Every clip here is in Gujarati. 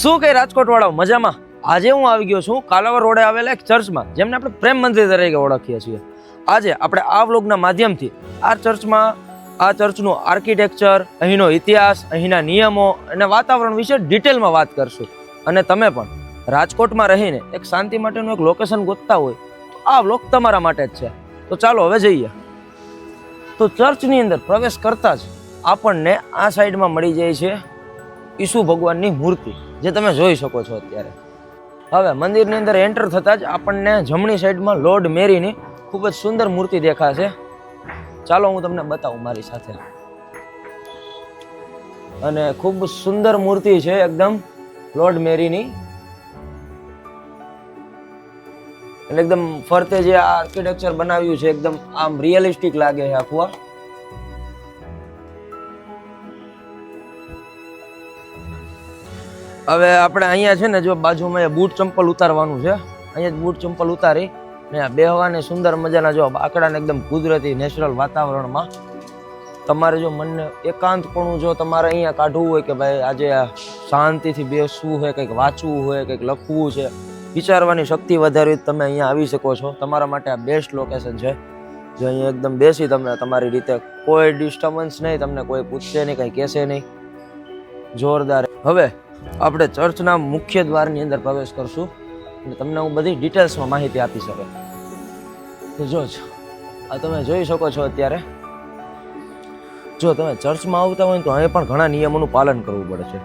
શું કઈ રાજકોટ વાળાઓ મજામાં? આજે હું આવી ગયો છું કાલાવર રોડે આવેલા એક ચર્ચમાં, જેમને આપણે પ્રેમ મંદિર તરીકે ઓળખીએ છીએ. આજે આપણે આ વ્લોગના માધ્યમથી આ ચર્ચમાં, આ ચર્ચનું આર્કિટેક્ચર, અહીંનો ઇતિહાસ, અહીંના નિયમો અને વાતાવરણ વિશે ડિટેલમાં વાત કરશું. અને તમે પણ રાજકોટમાં રહીને એક શાંતિ માટેનું એક લોકેશન ગોતતા હોય, તો આ વ્લોગ તમારા માટે જ છે. તો ચાલો હવે જઈએ. તો ચર્ચની અંદર પ્રવેશ કરતા જ આપણને આ સાઈડમાં મળી જાય છે ઈસુ ભગવાનની મૂર્તિ, જે તમે જોઈ શકો છો અત્યારે. હવે, મંદિરની અંદર એન્ટર થતાં જ આપણને જમણી સાઈડમાં લોર્ડ મેરીની ખૂબ જ સુંદર મૂર્તિ દેખાશે. ચાલો, હું તમને બતાવું મારી સાથે. અને ખૂબ સુંદર મૂર્તિ છે એકદમ લોર્ડ મેરીની. એટલે એકદમ ફરતે જે આર્કિટેક્ચર બનાવ્યું છે, એકદમ આમ રિયલિસ્ટિક લાગે છે આખું. હવે આપણે અહીંયા છે ને જો બાજુમાં બૂટ ચંપલ ઉતારવાનું છે. અહીંયા જ બૂટ ચંપલ ઉતારી ને બેહવાને સુંદર મજાના જો આકડાને એકદમ કુદરતી નેચરલ વાતાવરણમાં તમારે જો મનને એકાંતપણું જો તમારે અહીંયા કાઢવું હોય કે ભાઈ આજે શાંતિથી બેસવું હોય, કંઈક વાંચવું હોય, કંઈક લખવું છે, વિચારવાની શક્તિ વધારવી તમે અહીંયા આવી શકો છો. તમારા માટે આ બેસ્ટ લોકેશન છે. જો અહીંયા એકદમ બેસી તમે તમારી રીતે કોઈ ડિસ્ટર્બન્સ નહીં, તમને કોઈ પૂછશે નહીં, કંઈ કહેશે નહીં. જોરદાર. હવે આપણે ચર્ચના મુખ્ય દ્વારની અંદર પ્રવેશ કરશું અને તમને હું બધી ડિટેલ્સમાં માહિતી આપી શકે. તો જો આ તમે જોઈ શકો છો અત્યારે. જો તમે ચર્ચમાં આવતા હોય તો અહીં પણ ઘણા નિયમોનું પાલન કરવું પડે છે.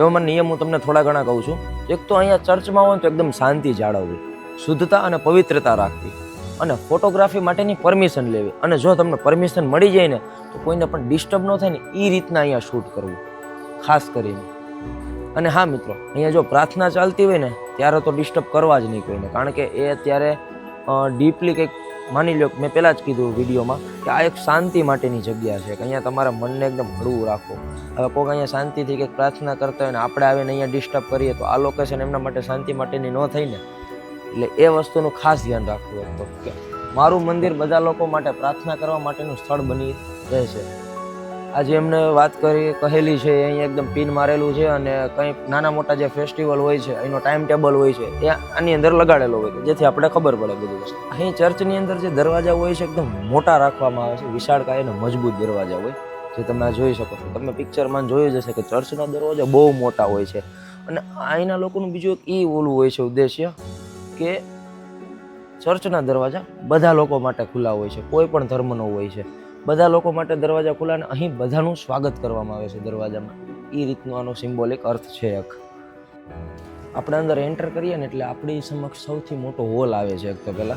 એવામાં નિયમ હું તમને થોડા ઘણા કહું છું. એક તો અહીંયા ચર્ચમાં હોય તો એકદમ શાંતિ જાળવવી, શુદ્ધતા અને પવિત્રતા રાખવી અને ફોટોગ્રાફી માટેની પરમિશન લેવી. અને જો તમને પરમિશન મળી જાય ને, તો કોઈને પણ ડિસ્ટર્બ ન થાય ને એ રીતના અહીંયા શૂટ કરવું, ખાસ કરીને. અને હા મિત્રો, અહીંયા જો પ્રાર્થના ચાલતી હોય ને, ત્યારે તો ડિસ્ટર્બ કરવા જ નહીં કોઈને. કારણ કે એ અત્યારે ડીપલી કંઈક માની લો મેં પહેલાં જ કીધું વિડીયોમાં કે આ એક શાંતિ માટેની જગ્યા છે. કે અહીંયા તમારા મનને એકદમ હળવું રાખો. હવે કોઈક અહીંયા શાંતિથી કંઈક પ્રાર્થના કરતા હોય ને, આપણે આવીને અહીંયા ડિસ્ટર્બ કરીએ તો આ લોકેશન એમના માટે શાંતિ માટેની ન થઈ ને, એટલે એ વસ્તુનું ખાસ ધ્યાન રાખવું એક તો. કે મારું મંદિર બધા લોકો માટે પ્રાર્થના કરવા માટેનું સ્થળ બની રહેશે આજે એમને વાત કરી, કહેલી છે, અહીંયા એકદમ પિન મારેલું છે અને કંઈ નાના મોટા જે ફેસ્ટિવલ હોય છે, એનો ટાઈમ ટેબલ હોય છે, એ આની અંદર લગાડેલો હોય છે, જેથી આપણે ખબર પડે બધું. અહીં ચર્ચની અંદર જે દરવાજા હોય છે, એકદમ મોટા રાખવામાં આવે છે વિશાળકાય અને મજબૂત દરવાજા હોય, જે તમે આ જોઈ શકો છો. તમે પિક્ચરમાં જોયું જશે કે ચર્ચના દરવાજા બહુ મોટા હોય છે. અને અહીંના લોકોનું બીજું એક એ ઓલું હોય છે, ઉદ્દેશ્ય કે ચર્ચના દરવાજા બધા લોકો માટે ખુલ્લા હોય છે, કોઈ પણ ધર્મનો હોય છે. બધા લોકો માટે દરવાજા ખુલ્લા અને અહીં બધાનું સ્વાગત કરવામાં આવે છે દરવાજામાં. એ રીતનો આનો સિમ્બોલિક અર્થ છે એક. આપણે અંદર એન્ટર કરીએ ને એટલે આપણી સમક્ષ સૌથી મોટો હોલ આવે છે એક તો પહેલાં.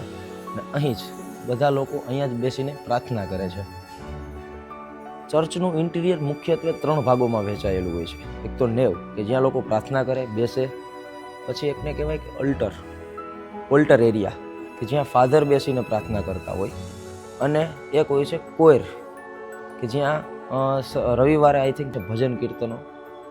અને અહીં જ બધા લોકો અહીંયા જ બેસીને પ્રાર્થના કરે છે. ચર્ચનું ઇન્ટિરિયર મુખ્યત્વે ત્રણ ભાગોમાં વહેંચાયેલું હોય છે. એક તો નેવ, કે જ્યાં લોકો પ્રાર્થના કરે, બેસે. પછી એકને કહેવાય કે અલ્ટર ઓલ્ટર એરિયા કે જ્યાં ફાધર બેસીને પ્રાર્થના કરતા હોય. અને એક હોય છે કોયર, કે જ્યાં રવિવારે આઈ થિંક ભજન કીર્તનો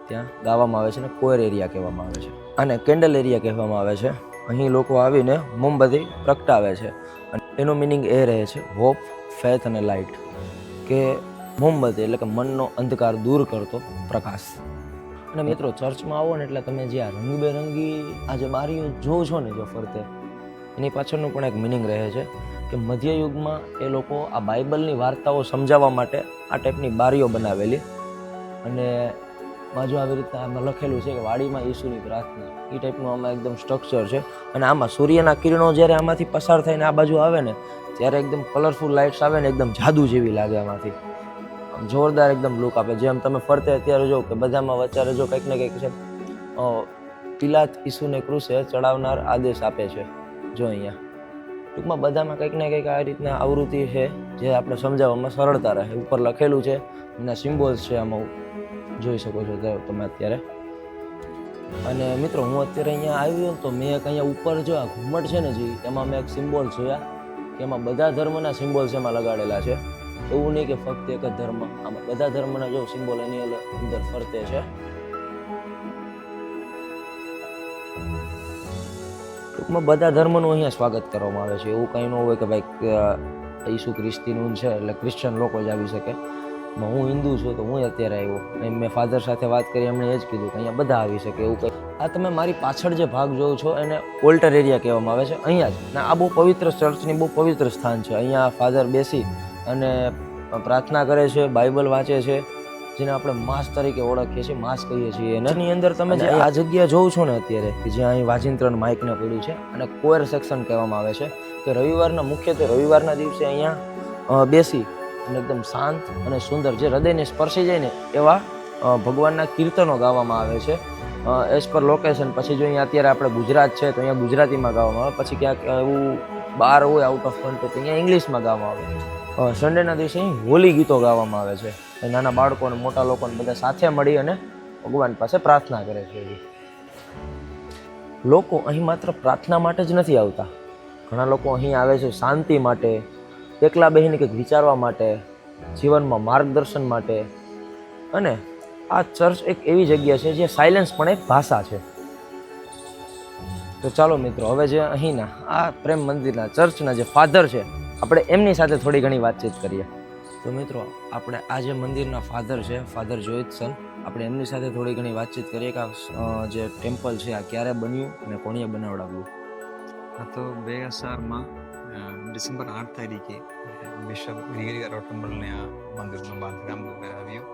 ત્યાં ગાવામાં આવે છે અને કોયર એરિયા કહેવામાં આવે છે. અને કેન્ડલ એરિયા કહેવામાં આવે છે. અહીં લોકો આવીને મોમબત્તી પ્રગટાવે છે. અને એનો મિનિંગ એ રહે છે હોપ ફેથ અને લાઇટ કે મોમબત્તી એટલે કે મનનો અંધકાર દૂર કરતો પ્રકાશ. અને મિત્રો ચર્ચમાં આવો ને એટલે તમે જે આ રંગબેરંગી આ જે બારીઓ જો છો ને જો ફરતે, એની પાછળનું પણ એક મિનિંગ રહે છે. કે મધ્યયુગમાં એ લોકો આ બાઇબલની વાર્તાઓ સમજાવવા માટે આ ટાઈપની બારીઓ બનાવેલી. અને બાજુ આવી રીતના આમાં લખેલું છે કે વાડીમાં ઈસુની પ્રાર્થના. એ ટાઈપનું આમાં એકદમ સ્ટ્રક્ચર છે. અને આમાં સૂર્યના કિરણો જ્યારે આમાંથી પસાર થઈને આ બાજુ આવે ને, ત્યારે એકદમ કલરફુલ લાઇટ્સ આવે ને, એકદમ જાદુ જેવી લાગે આમાંથી. આમ જોરદાર એકદમ લુક આપે. જેમ તમે ફરતે અત્યારે જો કે બધામાં વચ્ચે જો કંઈક ને કંઈક છે પિલાત ઈસુને ક્રુસે ચડાવનાર આદેશ આપે છે. જો અહીંયા. ટૂંકમાં બધામાં કંઈક ને કંઈક આ રીતના આવૃત્તિ છે, જે આપણે સમજાવવામાં સરળતા રહે. ઉપર લખેલું છે એના સિમ્બોલ્સ છે આમાં જોઈ શકો છો તમે અત્યારે. અને મિત્રો, હું અત્યારે અહીંયા આવ્યો તો મેં એક અહીંયા ઉપર જો આ ઘુમ્મટ છે ને જે, એમાં મેં એક સિમ્બોલ જોયા, કે એમાં બધા ધર્મના સિમ્બોલ્સ એમાં લગાડેલા છે. એવું નહીં કે ફક્ત એક જ ધર્મ, આમાં બધા ધર્મના જો સિમ્બોલ એની અંદર ફરતે છે. ટૂંકમાં બધા ધર્મનું અહીંયા સ્વાગત કરવામાં આવે છે. એવું કંઈ ન હોય કે ભાઈ ઈસુ ખ્રિસ્તીનું છે એટલે ક્રિશ્ચન લોકો જ આવી શકે. હું હિન્દુ છું તો હું અત્યારે આવ્યો. એમ મેં ફાધર સાથે વાત કરી, એમણે એ જ કીધું કે અહીંયા બધા આવી શકે એવું કંઈ. આ તમે મારી પાછળ જે ભાગ જોઉં છો એને ઓલ્ટર એરિયા કહેવામાં આવે છે. અહીંયા જ. અને આ બહુ પવિત્ર ચર્ચની બહુ પવિત્ર સ્થાન છે. અહીંયા ફાધર બેસી અને પ્રાર્થના કરે છે, બાઇબલ વાંચે છે. જેને આપણે માસ તરીકે ઓળખીએ છીએ માસ કહીએ છીએ. એની અંદર તમે જે આ જગ્યા જોઉં છો ને અત્યારે કે જ્યાં અહીં વાજિંત્રણ માઇકને પડ્યું છે અને કોયર સેક્શન કહેવામાં આવે છે કે રવિવારના મુખ્યત્વે રવિવારના દિવસે અહીંયા બેસી અને એકદમ શાંત અને સુંદર જે હૃદયને સ્પર્શી જાય ને એવા ભગવાનના કીર્તનો ગાવામાં આવે છે. એઝ પર લોકેશન પછી જો અહીંયા અત્યારે આપણે ગુજરાત છે તો અહીંયા ગુજરાતીમાં ગાવામાં આવે. પછી ક્યાંક એવું બહાર હોય આઉટ ઓફ કન્ટ્રી તો અહીંયા ઇંગ્લિશમાં ગાવામાં આવે. સન્ડેના દિવસે અહીં હોલી ગીતો ગાવામાં આવે છે. નાના બાળકો અને મોટા લોકોને બધા સાથે મળી અને ભગવાન પાસે પ્રાર્થના કરે છે લોકો અહીં માત્ર પ્રાર્થના માટે જ નથી આવતા. ઘણા લોકો અહીં આવે છે શાંતિ માટે, એકલા બહેને કંઈક વિચારવા માટે, જીવનમાં માર્ગદર્શન માટે. અને આ ચર્ચ એક એવી જગ્યા છે જે સાયલેન્સ પણ એક ભાષા છે. તો ચાલો મિત્રો, હવે જે અહીંના આ પ્રેમ મંદિરના ચર્ચના જે ફાધર છે, આપણે એમની સાથે થોડી ઘણી વાતચીત કરીએ. તો મિત્રો આપણે આ જે મંદિરના ફાધર છે ફાધર જોઈતસન આપણે એમની સાથે થોડી ઘણી વાતચીત કરીએ કે આ જે ટેમ્પલ છે આ ક્યારે બન્યું અને કોણીએ બનાવડાવ્યું? આ તો બે હજારમાં ડિસેમ્બર આઠ તારીખે બિશપ ગ્રિગરી રોટમ્બલને આ મંદિરનું બાંધકામ કરાવ્યું.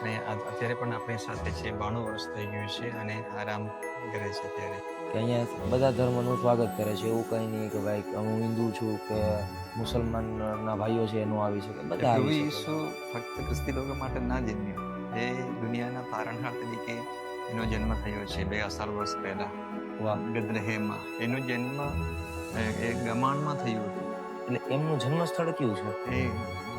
અને અત્યારે પણ આપણી સાથે છે બાણું વર્ષ થઈ ગયું છે અને આરામ કરે છે અત્યારે. કે અહીંયા બધા ધર્મનું સ્વાગત કરે છે. એવું કંઈ નહીં કે ભાઈ હું હિન્દુ છું કે મુસલમાનના ભાઈઓ છે એનું આવી શકે. બધા આવી ઈસુ ફક્ત ખ્રિસ્તી લોકો માટે ના જન્મ્યો. એ દુનિયાના તારણહાર તરીકે એનો જન્મ થયો છે બે હજાર વર્ષ પહેલા. ગદ્રહેમાં. બેદલહેમમાં એનો જન્મ એ એ ગમાણમાં થયો હતો. એટલે એમનું જન્મ સ્થળ કયું છે? એ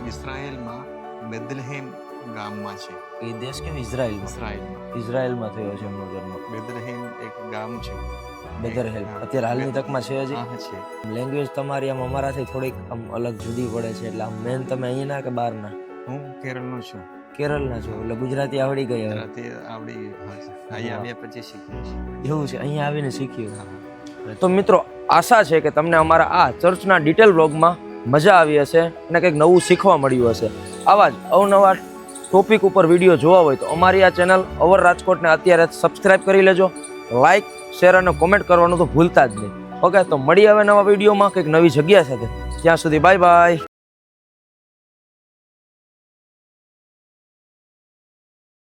ઇઝરાયેલમાં બેદલહેમ ગામમાં છે. એ દેશ કે ઇઝરાયલમાં ઇઝરાયેલમાં ઇઝરાયલમાં થયો છે એમનો જન્મ. બેદલહેમ એક ગામ છે. બેદરહેલ અત્યારે હાલની તકમાં છે હજી? છે. લેંગ્વેજ તમારી આમ અમારાથી થોડીક આમ અલગ જુદી પડે છે એટલે આમ મેન તમે અહીંના કે બહારના? હું કેરળનો છું. કેરળના છો એટલે ગુજરાતી આવડી ગઈ ગુજરાતી આવડી અહીંયા આવ્યા પછી શીખ્યું છે એવું છે અહીંયા આવીને શીખ્યું. તો મિત્રો આશા છે કે તમને અમારા આ ચર્ચના ડિટેલ વ્લોગમાં મજા આવી હશે અને કંઈક નવું શીખવા મળ્યું હશે. આવા જ અવનવા ટોપિક ઉપર વીડિયો જોવા હોય તો અમારી આ ચેનલ અવર રાજકોટને અત્યારે સબસ્ક્રાઇબ કરી લેજો. લાઇક શેર અને કોમેન્ટ કરવાનું તો ભૂલતા જ નહીં. ઓકે તો મળી હવે નવા વિડીયોમાં કંઈક નવી જગ્યા સાથે. ત્યાં સુધી બાય બાય